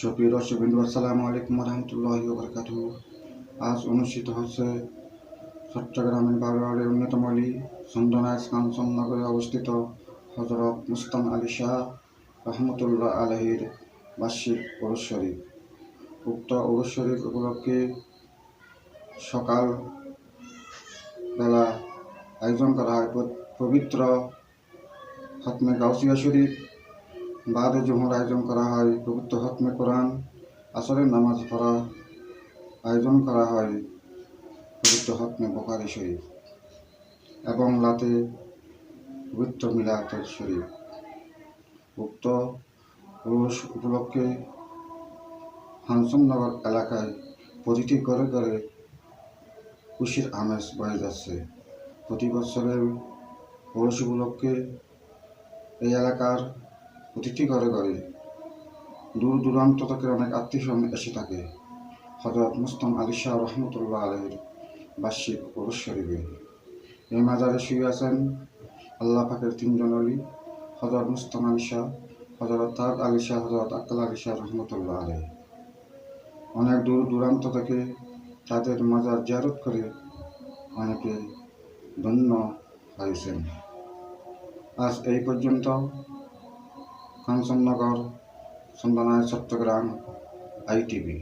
সুপ্রিয় দর্শক বিন্দু, আসসালামু আলাইকুম রহমতুল্লাহ বরকাত আজ অনুষ্ঠিত হচ্ছে চট্টগ্রামের বারোয়ারের অন্যতম অলি সন্দনায় কাঞ্চননগরে অবস্থিত হজরত মুস্তান আলী শাহ রহমতুল্লাহ আলহির বার্ষিক ওরস শরীফ। উক্ত ওরস শরীফ উপলক্ষে সকাল বেলা আয়োজন করা হয়। পবিত্র হতমে গাউসিয়া শরীফ বাদে জুমুর আয়োজন করা হয় পবিত্র হতমে কোরআন আসরের নামাজ পড়া আয়োজন করা হয় পবিত্র হতমে বোকারি শরীফ এবং রাতে পবিত্র মিলাদ শরীফ। উক্ত পুরুষ উপলক্ষে হানসননগর এলাকায় প্রতিটি ঘরে ঘরে খুশির আমেজ বয়ে যাচ্ছে। প্রতি বছরের পৌষ উপলক্ষে এই এলাকার প্রতিটি ঘরে ঘরে দূর দূরান্ত থেকে অনেক আত্মীয় এসে থাকে। হজরত মুস্তম আলী শাহ রহমতুল্লাহ আলহের বার্ষিক ওরস শরীফে। এই মাজারে শুয়ে আছেন আল্লাহ পাকের তিনজন অলি হজরত মুস্তম আলী শাহ হজরত তাজ আলী শাহ হজরত আক্কাল আলী শাহ রহমতুল্লাহ আলহ অনেক দূর দূরান্ত থেকে তাদের মাজার জিয়ারত করে অনেকে ধন্য হয়েছেন। আজ এই পর্যন্ত कंसन नगर संदनाय सत्यग्राम आई टी वी